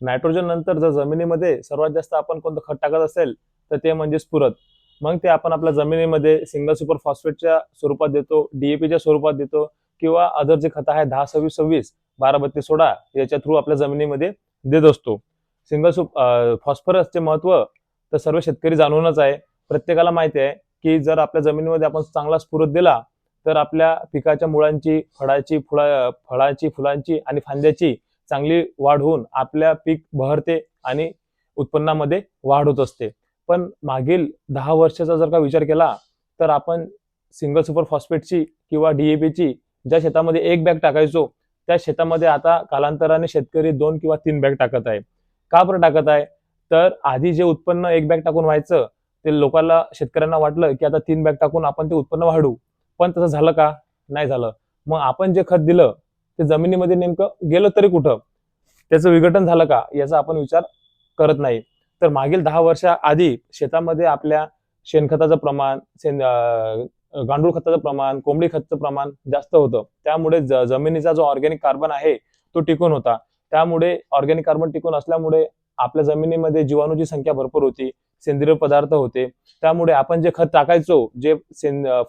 Nitrogen नंतर जर जमिनीमध्ये सर्वात जास्त आपण कोणतं खत टाकत असेल तर ते म्हणजे स्फुरत मग ते आपण आपल्या जमिनीमध्ये सिंगल सुपर फॉस्फेटच्या स्वरूपात देतो डीएपीच्या स्वरूपात देतो किंवा अदर जे खत आहे दहा सव्वीस सव्वीस बारा बत्तीस सोळा याच्या थ्रू आपल्या जमिनीमध्ये देत असतो. सिंगल सुप फॉस्फरसचे महत्त्व तर सर्व शेतकरी जाणूनच आहे. प्रत्येकाला माहिती आहे की जर आपल्या जमिनीमध्ये आपण चांगला स्फुरद दिला तर आपल्या पिकाच्या मुळांची फळाची फुला फळाची फुलांची आणि फांद्याची चांगली वाढ होऊन आपल्या पीक बहरते आणि उत्पन्नामध्ये वाढ होत असते. पण मागील दहा वर्षाचा जर का विचार केला तर आपण सिंगल सुपर फॉस्फेटची किंवा डीएपीची ज्या शेतामध्ये एक बॅग टाकायचो त्या शेतामध्ये आता कालांतराने शेतकरी दोन किंवा तीन बॅग टाकत आहे. का बरं टाकत आहे? तर आधी जे उत्पन्न एक बॅग टाकून व्हायचं ते लोकांना शेतकऱ्यांना वाटलं की आता तीन बॅग टाकून आपण ते उत्पन्न वाढवू. पण तसं झालं का? नाही झालं. मग आपण जे खत दिलं ते जमिनीमध्ये नेमकं गेलं तरी कुठं? त्याचं विघटन झालं का? याचा आपण विचार करत नाही. तर मागील दहा वर्षा आधी शेतामध्ये आपल्या शेणखताचं प्रमाण शेण गांडूळ खताचं प्रमाण कोंबडी खताचं प्रमाण जास्त होतं. त्यामुळे ज- जमिनीचा जो ऑर्गॅनिक कार्बन आहे तो टिकून होता. त्यामुळे ऑर्गॅनिक कार्बन टिकून असल्यामुळे आपल्या जमिनीमध्ये जीवाणूची संख्या भरपूर होती. सेंद्रिय पदार्थ होते. त्यामुळे आपण जे खत टाकायचो जे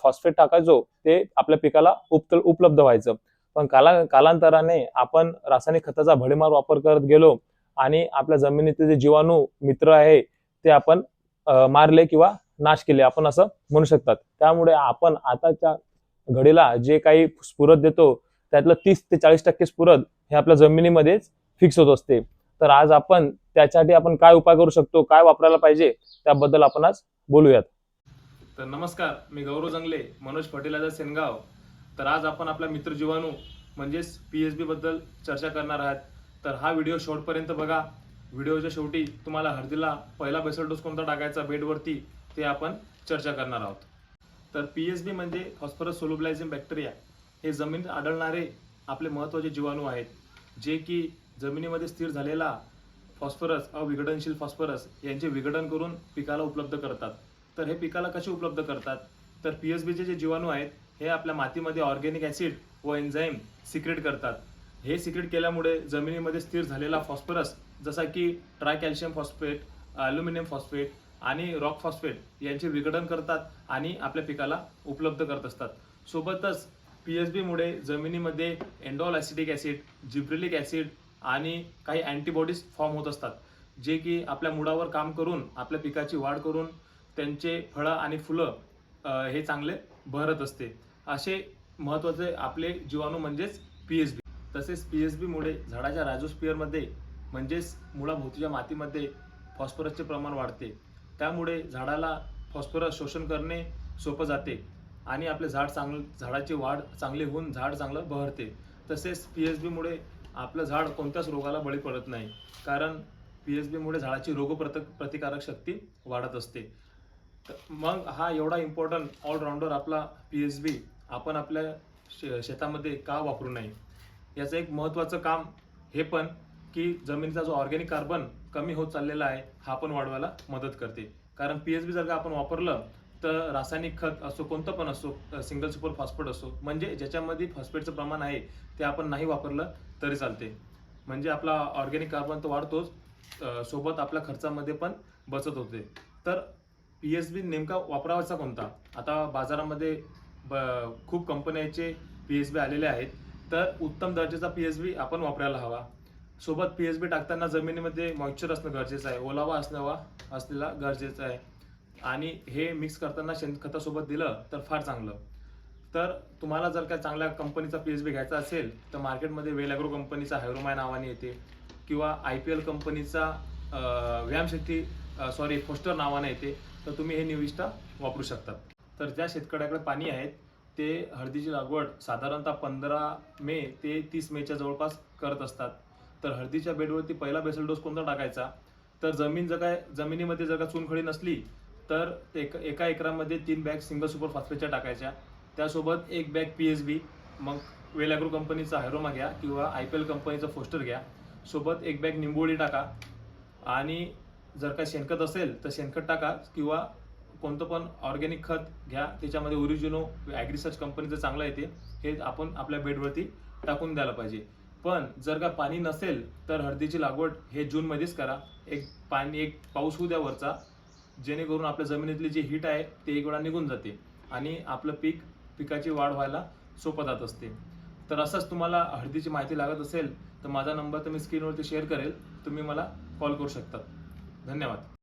फॉस्फेट टाकायचो ते आपल्या पिकाला उप उपलब्ध व्हायचं. पण काला कालांतराने आपण रासायनिक खताचा भडीमार वापर करत गेलो आणि आपल्या जमिनीतले जे जीवाणू मित्र आहे ते आपण मारले किंवा नाश केले आपण असं म्हणू शकतात. त्यामुळे आपण आताच्या घडीला जे काही स्फुरद देतो त्यातलं तीस ते चाळीस टक्के स्फुरद हे आपल्या जमिनीमध्येच फिक्स होत असते. तर आज आपण त्यासाठी आपण काय उपाय करू शकतो काय वापरायला पाहिजे त्याबद्दल आपण आज बोलूयात. तर नमस्कार मी गौरव जंगले मनोज फर्टिलायझर सेनगाव. तर आज आपण आपला मित्र जीवाणू म्हणजेच पी एच बीबद्दल चर्चा करणार आहात. तर हा व्हिडिओ शेवटपर्यंत बघा. व्हिडिओच्या शेवटी तुम्हाला हळदीला पहिला बेसल डोस कोणता टाकायचा बेडवरती ते आपण चर्चा करणार आहोत. तर पी एच बी म्हणजे फॉस्फरस सोल्युबलायझिंग बॅक्टेरिया हे जमीन आढळणारे आपले महत्त्वाचे जीवाणू आहेत. जे की जमिनीमध्ये स्थिर झालेला फॉस्फरस अविघटनशील फॉस्फरस यांचे विघटन करून पिकाला उपलब्ध करतात. तर हे पिकाला कसे उपलब्ध करतात? तर पी एस बीचे जे जीवाणू आहेत हे आपल्या मातीमध्ये ऑर्गॅनिक ॲसिड व एन्झाईम सिक्रेट करतात. हे सिक्रेट केल्यामुळे जमिनीमध्ये स्थिर झालेला फॉस्फरस जसा की tri calcium phosphate aluminium phosphate आणि रॉक फॉस्फेट यांचे विघटन करतात आणि आपल्या पिकाला उपलब्ध करत असतात. सोबतच पी एस बीमुळे जमिनीमध्ये indole acidic acid gibberellic acid आणि काही अँटीबॉडीज फॉर्म होत असतात जे की आपल्या मुळावर काम करून आपल्या पिकाची वाढ करून त्यांचे फळं आणि फुलं हे चांगले बहरत असते. असे महत्त्वाचे आपले जीवाणू म्हणजेच पी एच बी. तसेच पी एच बीमुळे झाडाच्या राजोस्पियरमध्ये म्हणजेच मुळाभोवतीच्या मातीमध्ये फॉस्फरसचे प्रमाण वाढते. त्यामुळे झाडाला फॉस्फरस शोषण करणे सोपं जाते आणि आपले झाड चांगलं झाडाची वाढ चांगली होऊन झाड चांगलं बहरते. तसेच पी एच बीमुळे आपलं झाड कोणत्याच रोगाला बळी पडत नाही कारण पी एच बीमुळे झाडाची रोगप्रत प्रतिकारक शक्ती वाढत असते. तर मग हा एवढा इम्पॉर्टंट ऑलराऊंडर आपला पी एच बी आपण आपल्या शे शेतामध्ये का वापरू नये? याचं एक महत्त्वाचं काम हे पण की जमिनीचा जो ऑर्गॅनिक कार्बन कमी होत चाललेला आहे हा पण वाढवायला मदत करते. कारण पी एच बी जर का आपण वापरलं तर रासायनिक खत असो कोणतं पण असो सिंगल सुपर फॉस्फेट असो म्हणजे ज्याच्यामध्ये फॉस्फेटचं प्रमाण आहे ते आपण नाही वापरलं तरी चालते. म्हणजे आपला ऑर्गॅनिक कार्बन तर वाढतोच सोबत आपल्या खर्चामध्ये पण बचत होते. तर पी एस बी नेमका वापरावाचा कोणता? आता बाजारामध्ये ब खूप कंपन्यांचे पी एस बी आलेले आहेत. तर उत्तम दर्जाचा पी एस बी आपण वापरायला हवा. सोबत पी एस बी टाकताना जमिनीमध्ये मॉइश्चर असणं गरजेचं आहे. ओलावा असणवा असलेला गरजेचं आहे. आणि हे मिक्स करताना शेणखतासोबत दिलं तर फार चांगलं. तर तुम्हाला जर काय चांगल्या कंपनीचा पी एस बी घ्यायचा असेल तर मार्केटमध्ये वेलॅग्रो कंपनीचा हायरोमाय नावाने येते. किंवा आय पी एल कंपनीचा व्यायामशक्ती सॉरी फोस्टर नावाने येते. तर तुम्ही हे निविष्ठा वापरू शकतात तर ज्या शेतकऱ्याकडे पाणी आहेत ते हळदीची लागवड साधारणतः पंधरा मे ते तीस मेच्या जवळपास करत असतात. तर हळदीच्या बेडवरती पहिला बेसल डोस कोणता टाकायचा? तर जमीन जर काय जमिनीमध्ये जर का चुनखडी नसली तर एक एका एकरामध्ये तीन बॅग सिंगल सुपर फॉस्फेटच्या टाकायच्या. त्यासोबत एक बॅग पी एस बी मग वेलॅग्रो कंपनीचा हायरोमा घ्या किंवा आय पी एल कंपनीचा फोस्टर घ्या. सोबत एक बॅग निंबोळी टाका. आणि जर का शेणखत असेल तर शेणखत टाका किंवा कोणतं पण ऑर्गॅनिक खत घ्या त्याच्यामध्ये ओरिजिनो ॲग्रिसर्च कंपनीचं चांगलं येते हे आपण आपल्या बेडवरती टाकून द्यायला पाहिजे. पण जर का पाणी नसेल तर हळदीची लागवड हे जूनमध्येच करा. एक पाणी एक पाऊस होऊ द्या वरचा जेणेकरून आपल्या जमिनीतली जी हीट आहे ते एक वेळा निघून जाते आणि आपलं पीक पिकाची वाढ व्हायला सोपं जात असते. तर असंच तुम्हाला हळदीची माहिती लागत असेल तर माझा नंबर तर मी स्क्रीनवरती शेअर करेल. तुम्ही मला कॉल करू शकता. धन्यवाद.